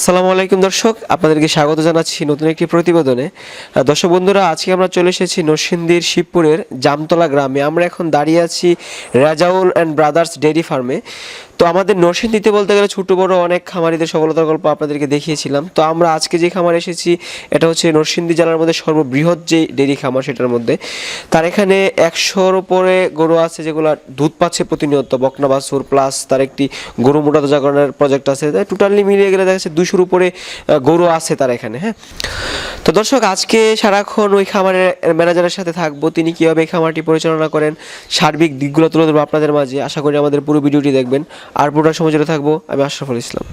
আসসালামু আলাইকুম দর্শক, আপনাদেরকে স্বাগত জানাচ্ছি নতুন একটি প্রতিবেদনে। দর্শক বন্ধুরা, আজকে আমরা চলে এসেছি নরসিংদীর শিবপুরের জামতলা গ্রামে। আমরা এখন দাঁড়িয়ে আছি রাজাউল অ্যান্ড ব্রাদার্স ডেয়ারি ফার্মে। তো আমাদের নরসিংদীতে বলতে গেলে ছোটো বড় অনেক খামারিদের সফলতার গল্প আপনাদেরকে দেখিয়েছিলাম। তো আমরা আজকে যে খামারে এসেছি, এটা হচ্ছে নরসিংদী জেলার মধ্যে সর্ববৃহৎ যে ডেয়ারি খামার সেটার মধ্যে। তার এখানে একশোর উপরে গরু আছে যেগুলো দুধ পাচ্ছে প্রতিনিয়ত, বকনা বাছুর প্লাস তার একটি গরু মোটা তাজাকরণের প্রজেক্ট আছে। টোটালি মিলিয়ে গেলে দেখা যাচ্ছে দুশোর উপরে গরু আছে তার এখানে হ্যাঁ। তো দর্শক, আজকে সারাক্ষণ ওই খামারের ম্যানেজারের সাথে থাকব। তিনি কীভাবে এই খামারটি পরিচালনা করেন, সার্বিক দিকগুলো তুলে ধরবো আপনাদের মাঝে। আশা করি আমাদের পুরো ভিডিওটি দেখবেন। আর পুরোটা সময় জুড়ে থাকব আমি আশরাফুল ইসলাম।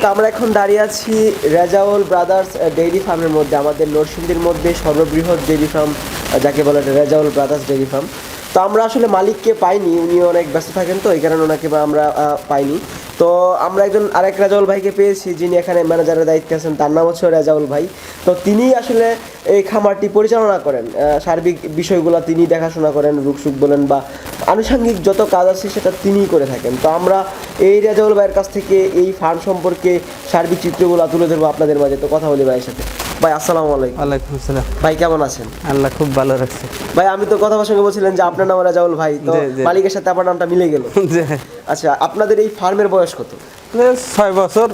দর্শক, আমরা এখন দাঁড়িয়ে আছি রেজাউল ব্রাদার্স ডেইরি ফার্মের মধ্যে, আমাদের নরসিংদীর মধ্যে, সর্ববৃহৎ ডেইরি ফার্ম যাকে বলে রেজাউল ব্রাদার্স ডেইরি ফার্ম তো আমরা আসলে মালিককে পাইনি উনি অনেক ব্যস্ত থাকেন, তো এই কারণে ওনাকে আমরা পাইনি। তো আমরা একজন আরেক রাজাউল ভাইকে পেয়েছি, যিনি এখানে ম্যানেজারের দায়িত্বে আছেন, তার নাম হচ্ছে রাজাউল ভাই। তো তিনি আসলে এই খামারটি পরিচালনা করেন। সার্বিক বিষয়গুলো তিনি দেখাশোনা করেন, রুকসুক বলেন বা আনুষঙ্গিক যত কাজ আছে সেটা তিনিই করে থাকেন। তো আমরা এই রাজাউল ভাইয়ের কাছ থেকে এই ফার্ম সম্পর্কে সার্বিক চিত্রগুলো তুলে ধরবো আপনাদের মাঝে। তো কথা বলি ভাইয়ের সাথে। ভাই আসসালামু আলাইকুম। ওয়ালাইকুম আসসালাম। ভাই কেমন আছেন? আল্লাহ খুব ভালো রাখছে। ভাই আমি তো কথা সঙ্গে বলছিলেন যে আপনার নাম রাজাউল ভাই তো। মালিকের সাথে আপনার নামটা মিলে গেল। আচ্ছা আপনাদের এই ফার্মের বয়স কত? ছয় বছর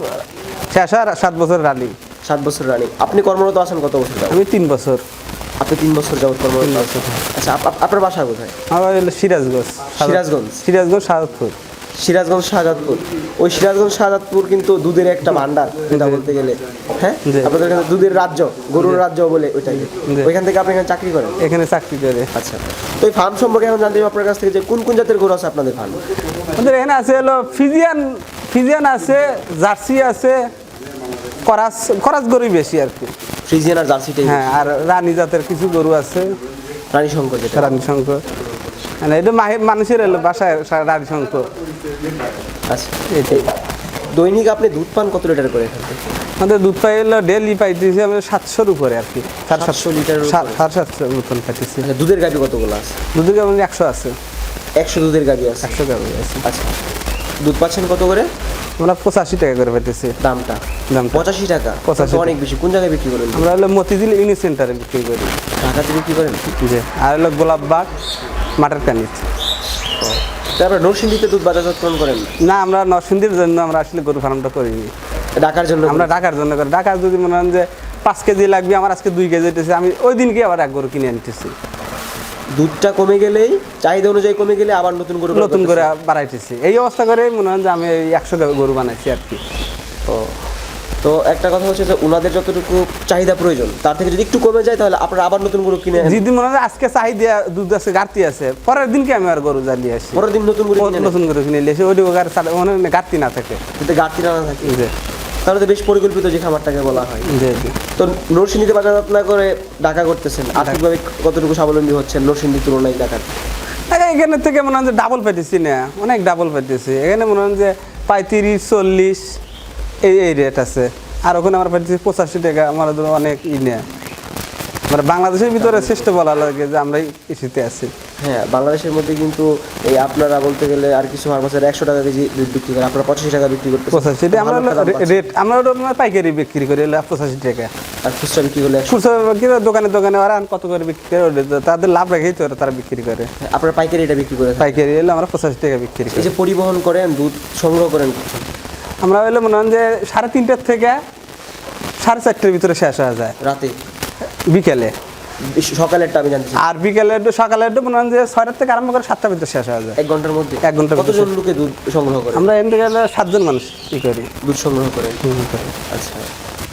শেষ আর সাত বছর রানিং। সাত বছর রানিং। আপনি কর্মরত আছেন কত বছর আমি তিন বছর। আপনি তিন বছর যাবত কর্মরত আছেন। আচ্ছা আপ- আপ- আপনার বাসা কোথায়? আমার সিরাজগঞ্জ। সিরাজগঞ্জ? সিরাজগঞ্জ সাহাদপুর সিরাজগঞ্জ শাহজাদপুর। ওই সিরাজগঞ্জ শাহজাদপুর কিন্তু দুধের একটা ভান্ডার যেটা বলতে গেলে। হ্যাঁ? আপনাদের এখানে দুধের রাজ্য গরুর রাজ্য বলে ওইটাই ওইখান থেকে আপনি এখানে চাকরি করেন? এখানে চাকরি করে। আচ্ছা। তো এই ফার্ম সম্পর্কে এখন জানতে আপনার কাছ থেকে যে কোন কোন জাতের গরু আছে আপনাদের ফার্মে আমাদের এখানে আছে হলো ফিজিয়ান ফিজিয়ান আছে জার্সি আছে করাস করাস গরুই বেশি আর কি। ফ্রিজিয়ান আর জার্সিটাই হ্যাঁ আর রানী জাতের কিছু গরু আছে। রানী শঙ্কর যেটা। রানী শঙ্কর। মানে এটা মানুষের এলো বাসায় রানী শঙ্কর আচ্ছা এটাই দৈনিক আপনি দুধ পান কত লিটার করে এখান থেকে? আমাদের দুধ পাই এলো ডেলি পাইতেছি আমাদের সাতশোর উপরে আর কি। সাড়ে 700 লিটারের উপরে? সাত- সাড়ে সাতশো মতন পাইতেছি। আচ্ছা দুধের গাভি কতগুলো আছে? দুধের কেমন একশো আছে। একশো দুধের গাভি আছে? একশো কেমন আছে। আচ্ছা দুধ পাচ্ছেন কত করে? আমরা পঁচাশি টাকা করে পাইতেছি। দামটা? দামটা। পঁচাশি টাকা? 85 তো অনেক বেশি। কোন জায়গায় বিক্রি করেন? আমরা হলো মতিঝিল ইউনিট সেন্টারে বিক্রি করি। ঢাকাতে বিক্রি করেন? যে আর হলো গোলাপবাগ মাটার কানিচ তারপরে নরসিংদীতে দুধ বাজারজাতকরণ করেন? না? আমরা নরসিংদীর জন্য আমরা আসলে গরু ফার্মটা করিনি। ঢাকার জন্য আমরা ঢাকার জন্য করি। ঢাকার যদি মনে হয় যে পাঁচ কেজি লাগবে আমার আজকে দুই কেজি হইতেছে আমি ওই দিনকে আবার এক গরু কিনে আনতেছি। দুধটা কমে গেলেই চাহিদা অনুযায়ী কমে গেলে আবার নতুন গরু নতুন করে বাড়াইতেছি। এই অবস্থা করে মনে হয় যে আমি একশো গরু বানাইছি আর কি। ও। তো একটা কথা হচ্ছে যে ওনাদের যতটুকু চাহিদা প্রয়োজন তার থেকে যদি একটু কমে যায় তাহলে আপনারা আবার নতুন গরু কিনে। যদি মনে হয় আজকে চাহিদা দুধ আছে ঘাটতি আছে। পরের দিনকে আমি আর গরু জ্বালিয়ে আসি? পরের দিন নতুন গরু নতুন গরু কিনে এসে ওখানে চালা- ওখানে ঘাটতি না থাকে। যাতে ঘাটতি না থাকে। তাহলে তো বেশ পরিকল্পিত যে খামারটাকে বলা হয়। তো নরসিংদীতে বাজারজাত না করে ঢাকা করতেছেন আর্থিকভাবে কতটুকু স্বাবলম্বী হচ্ছেন নরসিংদীর তুলনায় ঢাকার? এখানে থেকে মনে হয় যে ডাবল পাইতেছি না অনেক ডাবল পাইতেছি এখানে মনে হয় যে পঁয়ত্রিশ চল্লিশ এই এই রেট আছে। আর ওখানে আমার পাইতেছি পঁচাশি টাকা আমার অনেক ই নেয়। মানে বাংলাদেশের ভিতরে শ্রেষ্ঠ বলা লাগে যে আমরা ইস্যুতে আছি। হ্যাঁ বাংলাদেশের মধ্যে কিন্তু এই আপনারা বলতে গেলে আর কিছু ফার্মাসের একশো টাকা কেজি দুধ বিক্রি করে আপনারা পঁচাশি টাকা বিক্রি করতে পঁচাশি টাকা আমরা রেট আমরা ওটা মানে পাইকারি বিক্রি করি পঁচাশি টাকা। আর খুচরা বিক্রি করলে খুচরা বিক্রি করে দোকানে দোকানে ওরা কত করে বিক্রি করে তাদের লাভ রেখেই তো তারা বিক্রি করে। আপনারা পাইকারি এটা বিক্রি করে পাইকারি এলে আমরা পঁচাশি টাকা বিক্রি করি এই যে পরিবহন করেন দুধ সংগ্রহ করেন। আমরা হইলে মনে হয় যে সাড়ে তিনটার থেকে সাড়ে চারটের ভিতরে শেষ হয়ে যায়। রাতে? বিকেলে। সকালেরটা আমি জানতে আর বিকেলে একটু সকালে একটু মনে হয় যে ছয়টার থেকে আরম্ভ করে সাতটার ভিতরে শেষ হয়ে যায়। এক ঘণ্টার মধ্যে? এক ঘণ্টার মধ্যে কতজন লোকে দুধ সংগ্রহ করে? আমরা এখান গেলে সাতজন মানুষ ই করি। দুধ সংগ্রহ করেন আচ্ছা।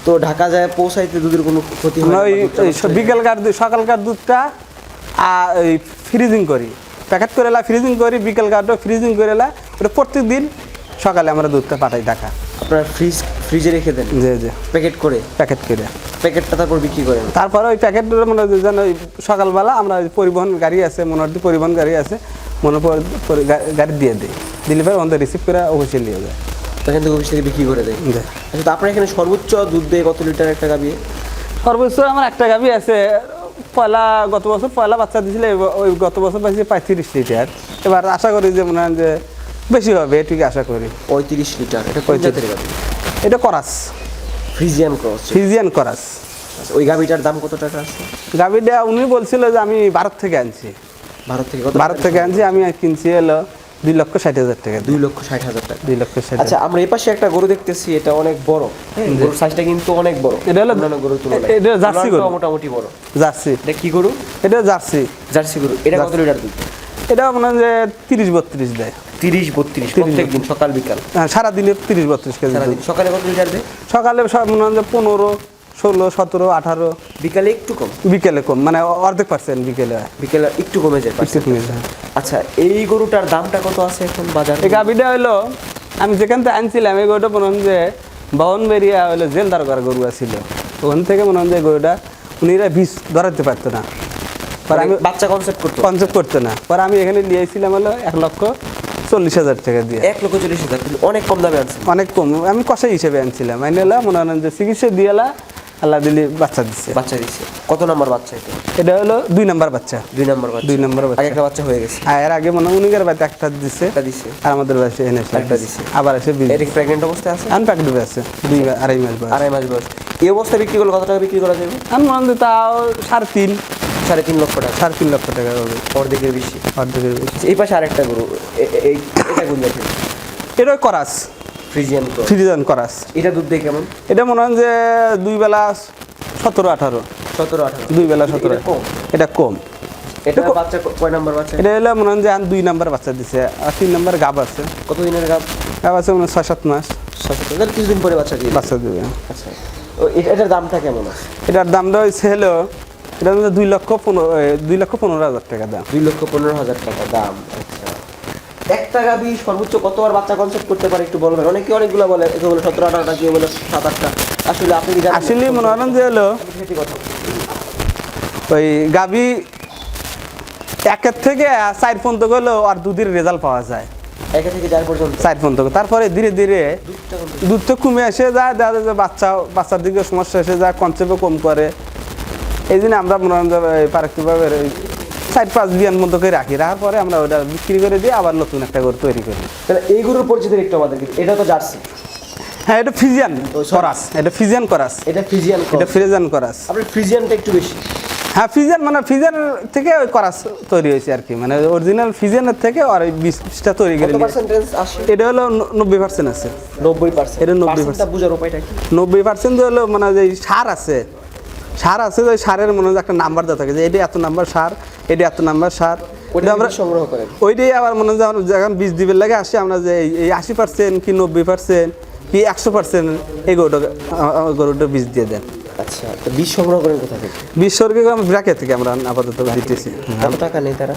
তো ঢাকা যায় পৌঁছাইতে দুধের কোনো ক্ষতি হয় না ওই? বিকেলকার দুধ সকালকার দুধটা আর ফ্রিজিং করি। প্যাকেট করে ফ্রিজিং করি বিকেল গাড়টা ফ্রিজিং করে এলা ওটা প্রত্যেক দিন সকালে আমরা দুধটা পাঠাই ঢাকা আপনারা ফ্রিজ ফ্রিজে রেখে দেন? যে যে প্যাকেট করে? প্যাকেট করে। প্যাকেটটা তারপর বিক্রি করেন? তারপরে ওই প্যাকেটটা মনে হয় যেন ওই সকালবেলা আমরা ওই পরিবহন গাড়ি আছে মনে মনোহরদি পরিবহন গাড়ি আছে মনে পর- গাড়ি দিয়ে দিই। দিলে পরে ওদের রিসিভ করে অফিসে নিয়ে যায়। তখন থেকে অফিস থেকে বিক্রি করে দেয়। আচ্ছা তো আপনার এখানে সর্বোচ্চ দুধ দেয় কত লিটার একটা গাবি সর্বোচ্চ আমার একটা গাভি আছে পয়লা গত বছর পয়লা বাচ্চা দিয়েছিল ওই গত বছর পাইছি প্রায় তিরিশ লিটার। এবার আশা করি যে মনে হয় যে বেশি হবে এটুকু আশা করি। পঁয়ত্রিশ লিটার এটা কোন পঁয়ত্রিশ। জাতের এটা cross. Friesian cross. Friesian cross. আচ্ছা, ওই গাবিটার দাম কত টাকা আছে? গাভিটা উনি বলছিল যে আমি ভারত থেকে আনছি। ভারত থেকে কত ভারত থেকে আনছি আমি কিনছি এলো দুই লক্ষ ষাট হাজার টাকা। দুই লক্ষ ষাট হাজার টাকা। দুই লক্ষ ষাট আচ্ছা আমরা এই পাশে একটা গরু দেখতেছি এটা অনেক বড়। হ্যাঁ, গরুর সাইজটা কিন্তু অনেক বড়। এটা হলো- অন্যান্য গরুর তুলনায়। এটা জার্সি গরু। মোটামুটি বড়। জার্সি। এটা কি গরু? এটা জার্সি। জার্সি গরু। এটা কত লিটার দুধ? এটা মনে হয় যে তিরিশ বত্রিশ দেয়। তিরিশ বত্রিশ প্রত্যেক দিন সকাল বিকাল? হ্যাঁ, সারাদিনে তিরিশ বত্রিশ কেজি। সকালে কত লিটার দেয়? সকালে মনে হয় যে পনেরো ষোলো সতেরো আঠারো। বিকালে একটু কম? বিকেলে কম মানে অর্ধেক পার্সেন্ট বিকেলে। বিকেলে একটু কমে যায় কমে যায়। আচ্ছা এই গরুটার দামটা কত আছে এখন বাজারে এই গাভিটা হলো আমি যেখান থেকে আনছিলাম এই গরুটা মনে হয় যে বাহন বেরিয়া হলো জেলদার করা গরু ছিল ওখান থেকে মনে হয় যে গরুটা উনিরা বিষ ধরাতে পারতো না। পরে আমি বাচ্চা কনসেপ্ট করতো। কনসেপ্ট করতো না। পরে আমি এখানে নিয়েছিলাম হলো এক লক্ষ চল্লিশ হাজার টাকা দিয়ে। এক লক্ষ চল্লিশ হাজার কিন্তু অনেক কম দামে আনছে অনেক কম। আমি কষাই হিসেবে আনছিলাম। এলা মনে হয় যে চিকিৎসা দিয়েলা আল্লাহ দিলি বাচ্চা দিচ্ছে বাচ্চা দিচ্ছে কত নম্বর বাচ্চা এটা? এটা হলো দুই নাম্বার বাচ্চা। দুই নম্বর বাচ্চা। দুই নম্বর বাচ্চা। একটা বাচ্চা হয়ে গেছে। আর এর আগে মনে হয় উনিকের বাড়িতে একটা দিচ্ছে একটা দিচ্ছে আর আমাদের বাড়িতে এনে একটা দিছে। আবার এসে এটা প্রেগনেন্ট অবস্থায় আছে? আনপ্যাক ডুবে আছে। দুই আড়াই মাস বয়স। আড়াই মাস বয়স। এই অবস্থায় বিক্রি করলে কত টাকা বিক্রি করা যাবে? আমি মনে তাও সাড়ে তিন। সাড়ে তিন লক্ষ টাকা। সাড়ে তিন লক্ষ টাকা হবে। অর্ধেকের বেশি। অর্ধেকের বেশি। এই পাশে আরেকটা গরু এই এটা কোন জাতের? এটাই করাস। ফ্রিজিয়ান ফ্রিজন করাস। এটা দুধ দেয় কেমন? এটা মনে হয় যে দুই বেলা সতেরো আঠারো। সতেরো আঠারো। দুই বেলা সতেরো। এটা কম। এটা কম। এটা বাচ্চা কয় নাম্বার বাচ্চা? এটা হলো মনে হয় যে দুই নাম্বার বাচ্চা দিছে। আর তিন নাম্বার গাব আছে। কত দিনের গাব? গাব আছে মনে হয় ছয় সাত মাস। সতেরো কিছুদিন পরে বাচ্চা দিয়ে বাচ্চা দেবে। আচ্ছা। এটার দামটা কেমন আছে? এটার দামটা হয়েছে হলো এটা দুই লক্ষ পনেরো দুই লক্ষ পনেরো হাজার টাকা দাম। দুই লক্ষ পনেরো হাজার টাকা দাম আচ্ছা। একটা গাবি সর্বোচ্চ কতবার বাচ্চা কনসেপ্ট করতে পারে একটু বলবেন? অনেকে অনেকগুলো বলে কেউ বলে সতেরো আঠারোটা কেউ বলে সাত আটটা। আসলে আপনি আসলে মনে হয় যে হলো ওই গাবি একের থেকে চার পর্যন্ত গেলেও আর দুধের রেজাল্ট পাওয়া যায়। একে থেকে চার পর্যন্ত? চার পর্যন্ত তারপরে ধীরে ধীরে দুধটা কমে এসে যায় দেখা যায় যে বাচ্চা বাচ্চার দিকে সমস্যা এসে যায় কনসেপ্টও কম করে। এই জন্য আমরা ওই চার পাঁচ বিয়ান মতো করে রাখি। রাখার পরে আমরা ওটা বিক্রি করে দিয়ে আবার নতুন একটা গরু তৈরি করি। তাহলে এই গরুর পরিচিতি একটু আমাদের এটা তো জার্সি। হ্যাঁ এটা ফিজিয়ান. করাস। এটা ফিজিয়ান করাস। এটা ফ্রিজিয়ান এটা ফ্রিজিয়ান করাস। আপনার ফ্রিজিয়ানটা একটু বেশি। হ্যাঁ ফিজিয়ান মানে ফিজিয়ান থেকে ওই করাস তৈরি হয়েছে আর কি। মানে অরিজিনাল ফিজিয়ানের থেকে আর ওই বীজটা তৈরি করে এটা হলো নব্বই পার্সেন্ট আছে। নব্বই পার্সেন্ট এটা 90% পার্সেন্টটা বোঝার উপায়টা কি? নব্বই পার্সেন্ট হলো মানে যে সার আছে সার আছে ওই সারের মনে হয় একটা নাম্বার দেওয়া থাকে যে এটা এত নাম্বার সার এটা এত নাম্বার সার। ওইটা আমরা সংগ্রহ করেন। ওইটাই আবার মনে হয় যখন বীজ দিবের লাগে আসি আমরা যে এই- আশি পার্সেন্ট কি নব্বই পার্সেন্ট কি একশো পার্সেন্ট এই গরুটা গরুটা বীজ দিয়ে দেন। আচ্ছা বীজ সংগ্রহ করেন কোথা থেকে? বীজ স্বর্গে আমরা ব্র্যাকেট থেকে আমরা আপাতত দিতেছি। টাকা নেই তারা?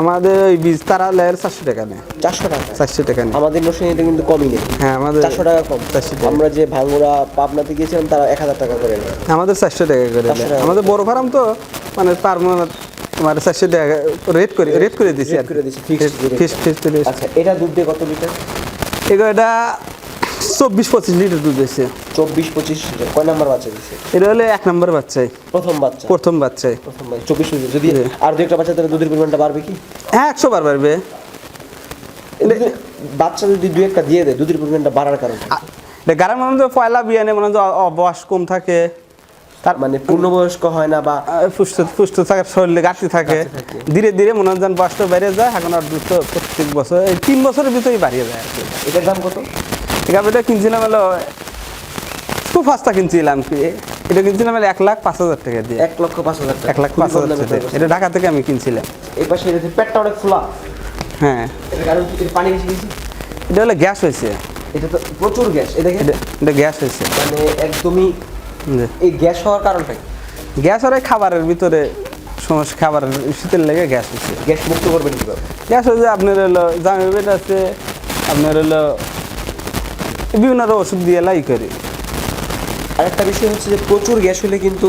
আমাদের ওই বীজ তারা লেয়ার চারশো টাকা নেয়। চারশো টাকা? চারশো টাকা নেয়। আমাদের নরসিংদীতে কিন্তু কমই নেই। হ্যাঁ আমাদের চারশো টাকা কম। 400 টাকা। আমরা যে ভাঙ্গুরা পাবনাতে গিয়েছিলাম তারা এক হাজার টাকা করে নেয়। আমাদের চারশো টাকা করে 400 দেয়। আমাদের বড় ফার্ম তো মানে পার মনে আমার চারশো টাকা রেট করে রেট করে দিছি আর করে দিছি, ফিক্স। ফিক্স ফিক্স আচ্ছা এটা দুধ দিয়ে কত লিটার? এটা চব্বিশ পঁচিশ লিটার দুধ হয়েছে চব্বিশ পঁচিশ কয় নাম্বার বাচ্চা দিচ্ছে এটা হলে এক নম্বর বাচ্চাই প্রথম বাচ্চা। প্রথম বাচ্চাই প্রথম বাচ্চা। চব্বিশ লিটার যদি আর দু একটা বাচ্চা তাহলে দুধের পরিমাণটা বাড়বে কি? হ্যাঁ একশো বার বাড়বে বাচ্চা যদি দু একটা দিয়ে দেয় দুধের পরিমাণটা বাড়ার কারণ? আ- মনে হয় পয়লা বিয়ানে মনে হয় বয়স কম থাকে। তার মানে পূর্ণবয়স্ক হয় না বা পুষ্ট পুষ্ট থাকার শরীরে ঘাটতি থাকে। ধীরে ধীরে মনে হয় যেন বয়সটা বেড়ে যায়। এখন আর দুধ প্রত্যেক বছর এই তিন বছরের ভিতরেই বাড়িয়ে যায় আর কি। এটার দাম কত? এই গাভিটা কিনছিলাম হলো খুব সস্তা কিনছিলাম। কি এটা কিনছিলাম হলো এক লাখ পাঁচ হাজার টাকা দিয়ে। এক লক্ষ পাঁচ হাজার টাকা। এক লাখ পাঁচ হাজার টাকা এটা ঢাকা থেকে আমি কিনছিলাম। এই পাশে পেটটা অনেক ফোলা। হ্যাঁ। পানি বেশি এটা হলো গ্যাস হয়েছে। এটা তো প্রচুর গ্যাস। এটা এটা গ্যাস হয়েছে। মানে একদমই। এই গ্যাস হওয়ার কারণটা গ্যাস আর খাবারের ভিতরে সমস্যা খাবার শীতের লেগে গ্যাস হচ্ছে গ্যাস মুক্ত করবেন কীভাবে? গ্যাস হচ্ছে আপনার হলো জামি বেড আছে আপনার হলো বিভিন্ন ওষুধ দিয়ে লাই করি। আরেকটা বিষয় হচ্ছে যে প্রচুর গ্যাস হলে কিন্তু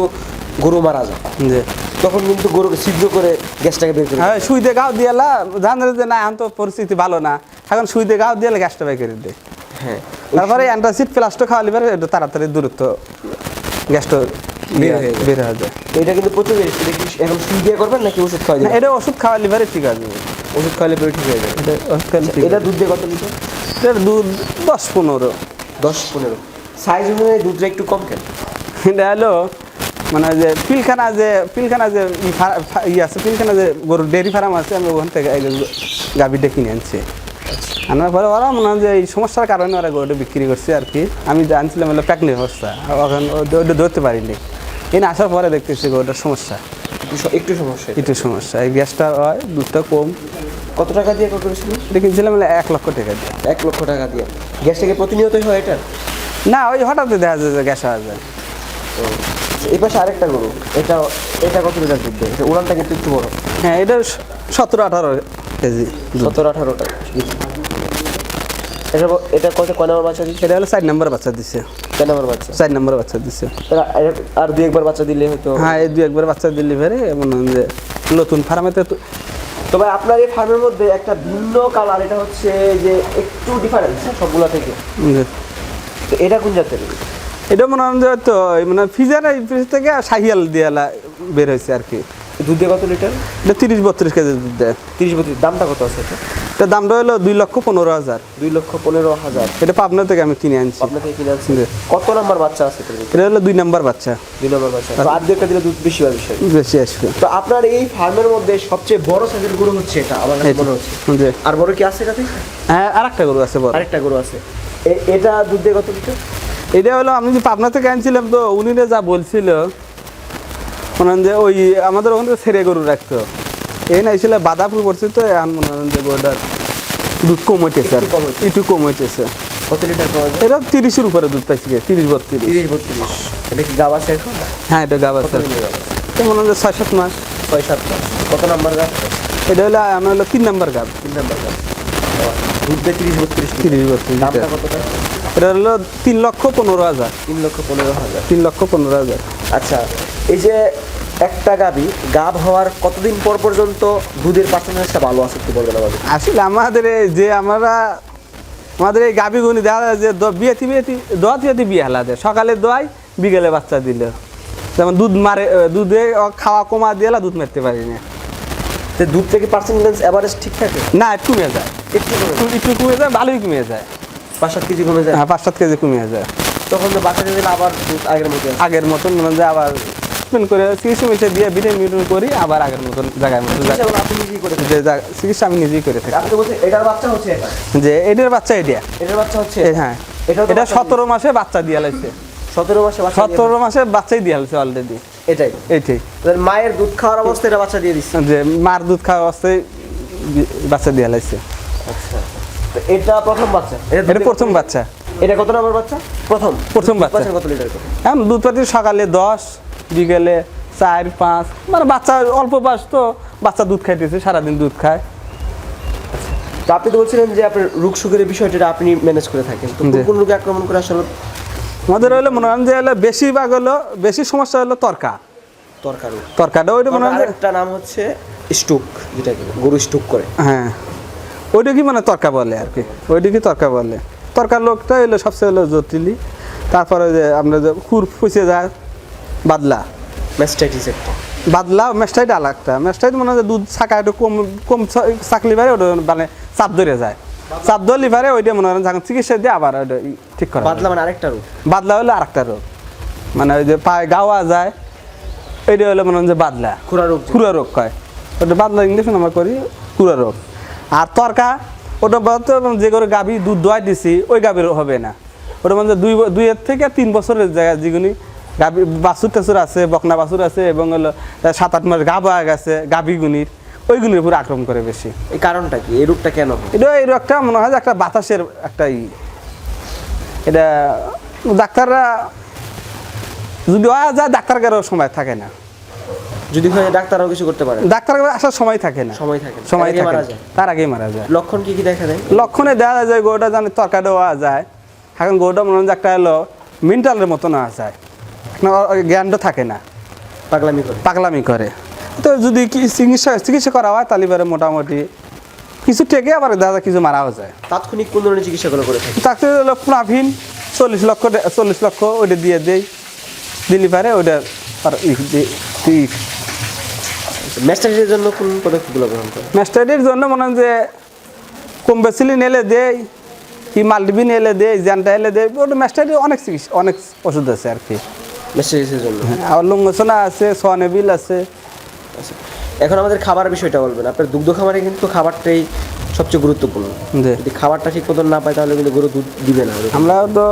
গরু মারা যায়। যে তখন কিন্তু গরুকে সিদ্ধ করে গ্যাসটাকে বের করে হ্যাঁ সুইতে গাও দিয়ালা জানে যে না এখন তো পরিস্থিতি ভালো না। এখন সুইতে গাও দিয়ালে গ্যাসটা বের করে দেয় হ্যাঁ। তারপরে অ্যান্টাসিড প্লাস্টো খাওয়ালি পারে একটু তাড়াতাড়ি দূরত্ব গ্যাসটা বের হয়ে যায়। বের হয়ে যায়। এটা কিন্তু প্রচুর এখন সুই দিয়ে করবেন নাকি ওষুধ খাওয়া না, এটা ওষুধ খাওয়ালি পারে ঠিক আছে। ওষুধ খাওয়ালে পরে ঠিক হয়ে যাবে এটা ওষুধ খাওয়ালে এটা দুধ দিয়ে কত লিটার? এটার দুধ দশ পনেরো। দশ পনেরো। সাইজ অনুযায়ী দুধটা একটু কম কেন? এটা হলো মানে যে পিলখানা যে পিলখানা যে ই আছে পিলখানা যে গরুর ডেয়ারি ফার্ম আছে আমি ওখান থেকে গাভীটা কিনে আনছি। আনার পরে ওরা মনে হয় যে এই সমস্যার কারণে ওরা গরুটা বিক্রি করছে আর কি। আমি যে আনছিলাম হলো প্যাকনি অবস্থা। ওখানে ধরতে পারিনি। এনে আসার পরে দেখতেছি গরুটার সমস্যা। একটু একটু সমস্যা একটু সমস্যা। এই গ্যাসটা হয় দুধটা কম। কত টাকা দিয়ে কত করেছিল এটা কিনছিলাম এক লক্ষ টাকা দিয়ে। এক লক্ষ টাকা দিয়ে। গ্যাসটাকে প্রতিনিয়তই হয় এটা? না ওই হঠাৎ দেখা যায় যে গ্যাস হওয়া যায়। এই পাশে আরেকটা গরু। এটা এটা কত লিটার দুধ দেয়? এটা উড়ানটা কিন্তু একটু বড় হ্যাঁ এটা সতেরো আঠারো কেজি। সতেরো আঠারোটা এটা এটা কত কয় নম্বর বাচ্চা দিচ্ছে এটা হলো চার নম্বর বাচ্চা দিছে। কয় নম্বর বাচ্চা? চার নম্বর বাচ্চা দিছে। আর- দুই একবার বাচ্চা দিলে হয়তো হ্যাঁ এই দু একবার বাচ্চা দিলি ফেরে মনে হয় যে নতুন ফার্মেতে তো তবে আপনার এই ফার্মের মধ্যে একটা ভিন্ন কালার এটা হচ্ছে যে একটু ডিফারেন্স সবগুলা থেকে। তো এটা কোন জাতের? এটা মনে হয় তো মানে ফিজার থেকে শাহিয়াল দিয়ালা বের হয়েছে আর কি। দুধ কত লিটার? এটা তিরিশ বত্রিশ কেজি দুধ দেয়। তিরিশ বত্রিশ দামটা কত আছে এটা? দামটা হলো দুই লক্ষ পনেরো হাজার। দুই লক্ষ পনেরো হাজার। এটা পাবনা থেকে আমি কিনে আনছি। আপনার থেকে কিনে আনছেন জি। কত নাম্বার বাচ্চা আছে এটা হলো দুই নম্বর বাচ্চা। দুই নম্বর বাচ্চা। আর দু দিলে দুধ বেশি বিষয় বেশি আসবে। তো আপনার এই ফার্মের মধ্যে সবচেয়ে বড় সাইজের গরু হচ্ছে এটা আমার কাছে মনে হচ্ছে। আর বড় কি আছে এটাতে? হ্যাঁ আর একটা গরু আছে বড়। আরেকটা গরু আছে। এটা দুধ দিয়ে কত লিটার? এটা হলো আমি যে পাবনা থেকে আনছিলাম তো উনি যা বলছিল মনে যে ওই আমাদের ওখানে তো ছেড়ে গরু রাখতো। এই না এসে বাদাপুর পড়ছে তো এখন মনে হয় যে গরুটার দুধ কম হইতেছে আর একটু কম হইতেছে। কত লিটার পাওয়া যায়? এটা তিরিশের উপরে দুধ পাইছি তিরিশ বত্রিশ। তিরিশ বত্রিশ। এটা কি গাব আছে এখন? হ্যাঁ এটা গাব আছে। মনে হয় ছয় সাত মাস। ছয় সাত মাস। কত নাম্বার গাব? এটা হলো আমার হলো তিন নাম্বার গাব। তিন নাম্বার গাব। দুধ দিয়ে তিরিশ বত্রিশ তিরিশ বত্রিশ দামটা। এটা হলো তিন লক্ষ পনেরো হাজার। তিন লক্ষ পনেরো হাজার। তিন লক্ষ পনেরো হাজার। আচ্ছা এই যে একটা গাবি গাব হওয়ার কতদিন পর পর্যন্ত দুধের পার্সেন্টেজটা ভালো আছে একটু বলবেন আমাদের আসলে আমাদের যে আমরা আমাদের এই গাভী গুনি দেখা যায় যে বিয়েতি বিয়েতি দোয়া বিয়েতি বিয়ে হেলা দেয়। সকালে দোয়াই বিকেলে বাচ্চা দিল। যেমন দুধ মারে দুধে খাওয়া কমা দিয়ে দুধ মারতে পারি না। তো দুধ থেকে পার্সেন্টেজ এভারেজ ঠিক থাকে? না একটু কমে যায়। একটু একটু কমে যায় ভালোই কমে যায়। পাঁচ সাত কেজি কমে যায়? হ্যাঁ পাঁচ সাত কেজি কমে যায়। তখন তো বাচ্চা দিলে আবার দুধ আগের মতো আগের মতন মনে হয় যে আবার স্পেন করে চিকিৎসা মিশে দিয়ে বিটে মিটন করি আবার আগের মতন জায়গায় মতো চিকিৎসা আমি নিজেই করে থাকি। আপনি বলছেন এটার বাচ্চা হচ্ছে এটা। যে এটার বাচ্চা এটা। এটার বাচ্চা হচ্ছে? হ্যাঁ। এটা সতেরো মাসে বাচ্চা দিয়ে লাগছে সতেরো মাসে সতেরো মাসে বাচ্চাই দিয়ে লাগছে অলরেডি। এটাই। এইটাই মায়ের দুধ খাওয়ার অবস্থায় এটা বাচ্চা দিয়ে দিচ্ছে যে মার দুধ খাওয়া অবস্থায় বাচ্চা দিয়ে লাগছে আচ্ছা। তো এটা প্রথম বাচ্চা? এটা প্রথম বাচ্চা। এটা কত নম্বর বাচ্চা? প্রথম। প্রথম বাচ্চা। কত লিটার? এখন দুধ পাতি সকালে দশ বিকেলে চার পাঁচ মানে বাচ্চা অল্প বয়স তো বাচ্চা দুধ খাইতেছে সারাদিন দুধ খায়। তো আপনি তো বলছিলেন যে আপনার রোগ সুখের বিষয়টা আপনি ম্যানেজ করে থাকেন। তো কোন রোগে আক্রমণ করে আসলে? আমাদের হলো মনে হয় যে হলো বেশিরভাগ হলো বেশি সমস্যা হলো তরকা। তরকার রোগ। তরকাটা ওইটা মনে হয় আরেকটা নাম হচ্ছে স্টুক যেটাকে গরু স্টুক করে। হ্যাঁ। ওইটা কি মানে তরকা বলে আর কি? ওইটা কি তরকা বলে? তরকার লোকটা হলো সবচেয়ে হলো জটিলি তারপরে যে আমরা যে খুর ফুসে যায় বাদলা। ম্যাস্টাইটিস একটা বাদলা মেস্টাইট আলাদা মেস্টাইট মনে হয় দুধ ছাকা একটু কম কম ছা- চাকলি পারে ওটা মানে চাপ ধরে যায়। চাপ ধরলি পারে ওইটা মনে হয় যখন চিকিৎসা দিয়ে আবার ওইটা ঠিক করা বাদলা মানে আরেকটা রোগ। বাদলা হলো আরেকটা রোগ। মানে ওই যে পায়ে গাওয়া যায় এইটা হলো মনে হয় যে বাদলা। খুরা রোগ। খুরা রোগ কয়। ওটা বাদলা ইঞ্জেকশন আমরা করি খুরা রোগ। আর তরকা ওটা বলতে যে করে গাভী দুধ দোয়াই দিছি ওই গাভীর হবে না। ওটা মানে দুই দুইয়ের থেকে তিন বছরের জায়গা যেগুলি গাভী বাছুর টাছুর আছে বকনা বাছুর আছে এবং হলো সাত আট মাস গা গেছে গাভী গুনির ওই গুনির উপরে আক্রমণ করে বেশি। এই কারণটা কি? এই রোগটা কেন এটা এই রোগটা মনে হয় একটা বাতাসের একটা ই। এটা ডাক্তাররা যদি হয় যায় ডাক্তারকারও সময় থাকে না। যদি হয় ডাক্তারও কিছু করতে পারে ডাক্তার আসার সময় থাকে না। সময় থাকে না। সময় থাকে মারা যায়। তার আগেই মারা যায়। লক্ষণ কি কি দেখা দেয়? লক্ষণে দেখা যায় গরুটা জানে তরকারি দেওয়া যায়। এখন গরুটা মনে হয় একটা হলো মিন্টালের মতো নেওয়া যায়। জ্ঞানটা থাকে না। পাগলামি করে। পাগলামি করে। তো যদি কি চিকিৎসা চিকিৎসা করা হয় তাহলে এবারে মোটামুটি কিছু টেকে আবার দাদা কিছু মারাও যায়। তাৎক্ষণিক কোন ধরনের চিকিৎসাগুলো করে থাকে তাকে হলো প্রাভিন চল্লিশ লক্ষ চল্লিশ লক্ষ ওইটা দিয়ে দেই। দিলি পারে ওইটা আর ম্যাস্টারের জন্য কোন পদক্ষেপগুলো গ্রহণ করে ম্যাস্টারির জন্য মনে হয় যে কম বেসিলি নেলে দেই কি মাল্টিবিন এলে দেয় জ্যানটা এলে দেয় ওটা ম্যাস্টারি অনেক চিকিৎসা অনেক ওষুধ আছে আর কি। ম্যাস্টারিসের জন্য। আর লঙ্গোচনা আছে আচ্ছা। এখন আমাদের খাবার বিষয়টা বলবেন। আপনার দুগ্ধ খামারে কিন্তু খাবারটাই সবচেয়ে গুরুত্বপূর্ণ। যদি খাবারটা ঠিক মতন না পায় তাহলে কিন্তু গরু দুধ দিবে না। আমরা তো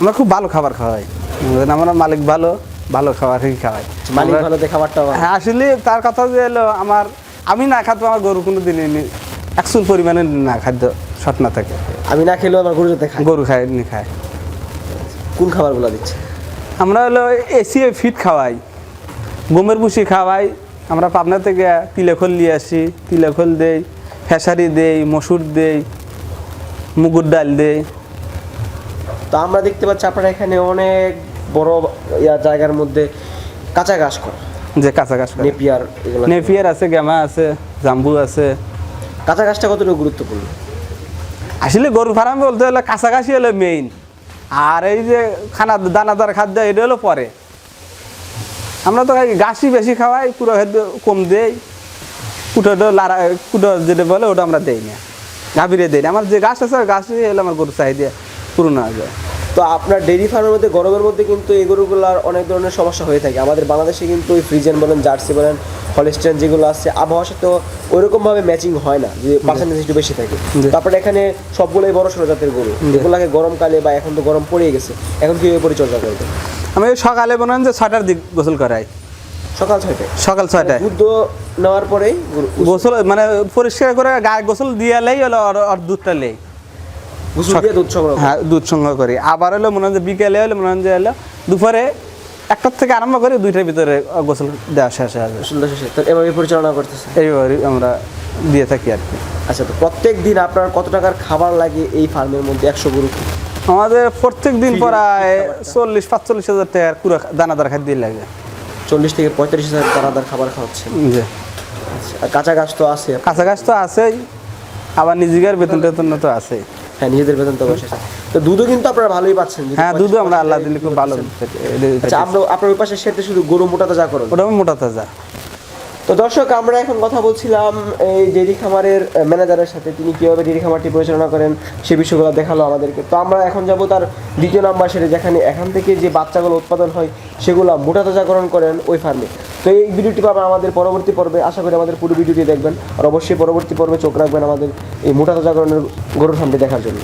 আমরা খুব ভালো খাবার খাওয়াই। আমরা মালিক ভালো ভালো খাবারই খাওয়াই। মালিক ভালো দিয়ে খাবারটা হ্যাঁ আসলে তার কথা যে এলো আমার আমি না খাতো আমার গরু কোনো দিনই একচুল পরিমাণে না খাদ্য শট না থাকে। আমি না খেলেও আমার গরু যাতে খায় গরু খায় নি খায়। কোন খাবারগুলো দিচ্ছে? আমরা হলো এসি ফিট খাওয়াই। গমের ভুসি খাওয়াই। আমরা পাবনা থেকে তিলেখোল নিয়ে আসি। তিলেখোল দেই খেসারি দেই মসুর দেই মুগুর ডাল দেই। তো আমরা দেখতে পাচ্ছি আপনারা এখানে অনেক বড় ইয়া জায়গার মধ্যে কাঁচা ঘাস করা। যে কাঁচা ঘাস নেপিয়ার এগুলো। নেপিয়ার আছে গ্যামা আছে জাম্বু আছে। কাঁচা ঘাসটা কতটুকু গুরুত্বপূর্ণ? আসলে গরু ফার্ম বলতে হলে কাছাকাছি হলো মেইন আর এই যে খানা দানাদার খাদ্য, এটা হলো পরে। আমরা তো গাছই বেশি খাওয়াই, পুরো খাদ্য কম দেই। কুটো লারা কুটো যেটা বলে, ওটা আমরা দেই না। গাভীরে দেই না। আমার যে গাছ আছে গাছই হলে আমার গরু চাহিদা পূরণ হয়ে যায়। তো আপনার ডেইরি ফার্মের মধ্যে গরমের মধ্যে কিন্তু এই গরুগুলোর অনেক ধরনের সমস্যা হয়ে থাকে। আমাদের বাংলাদেশে কিন্তু ওই ফ্রিজেন বলেন জার্সি বলেন হলিস্টেন যেগুলো আছে আবহাওয়ার সাথে ওইরকমভাবে ম্যাচিং হয় না যে পার্সেন্টেজ একটু বেশি থাকে। তারপরে এখানে সবগুলোই বড় সড়ো জাতের গরু। এগুলোকে গরমকালে বা এখন তো গরম পড়ে গেছে এখন কীভাবে পরিচর্যা করবে? আমি সকালে মনে হয় যে ছটার দিক গোসল করাই। সকাল ছয়টায়? সকাল ছয়টায়। দুধ নেওয়ার পরেই গোসল মানে পরিষ্কার করে গায়ে গোসল দিয়ে এলেই হলো ওর দুধটা লেই গোসল দিয়ে দুধ সংগ্রহ করে। হ্যাঁ দুধ সংগ্রহ করি। আবার হলো মনে হয় যে বিকেলে হলে মনে হয় যে হলো দুপুরে একটার থেকে আরম্ভ করে দুইটার ভিতরে গোসল দেওয়া শেষ হয়ে যাবে সুন্দর শেষে তো এভাবে পরিচালনা করতেছে এইভাবে আমরা দিয়ে থাকি আর কি। আচ্ছা তো প্রত্যেক দিন আপনার কত টাকার খাবার লাগে এই ফার্মের মধ্যে? একশো গরু আমাদের প্রত্যেক দিন প্রায় চল্লিশ পাঁচচল্লিশ হাজার টাকার পুরো দানাদার খাদ্য লাগে। চল্লিশ থেকে পঁয়তাল্লিশ হাজার দানাদার খাবার খাওয়াচ্ছে। যে আচ্ছা কাঁচা গাছ তো আছে কাছাকাছি তো আছেই আবার নিজেদের বেতন টেতন তো আছেই। হ্যাঁ নিজেদের বেতন তো অবশ্যই আছে। তো দুধও কিন্তু আপনারা ভালোই পাচ্ছেন হ্যাঁ দুধও আমরা আল্লাহ দিলে খুব ভালো। আচ্ছা আমরা আপনার ওই পাশে সেতে শুধু গরু মোটাতে যা করুন। ওটা মোটা তাজা। তো দর্শক আমরা এখন কথা বলছিলাম এই ডেরি খামারের ম্যানেজারের সাথে। তিনি কীভাবে ডেরি খামারটি পরিচালনা করেন সে বিষয়গুলো দেখাল আমাদেরকে। তো আমরা এখন যাব তার দ্বিতীয় নাম্বার সেটা যেখানে এখান থেকে যে বাচ্চাগুলো উৎপাদন হয় সেগুলো মোটা তাজাকরণ করেন ওই ফার্মে তো এই ভিডিওটি পাবেন আমাদের পরবর্তী পর্বে। আশা করি আমাদের পুরো ভিডিওটি দেখবেন। আর অবশ্যই পরবর্তী পর্বে চোখ রাখবেন আমাদের এই মোটা জাগরণের গরুর ফার্মটি দেখার জন্য।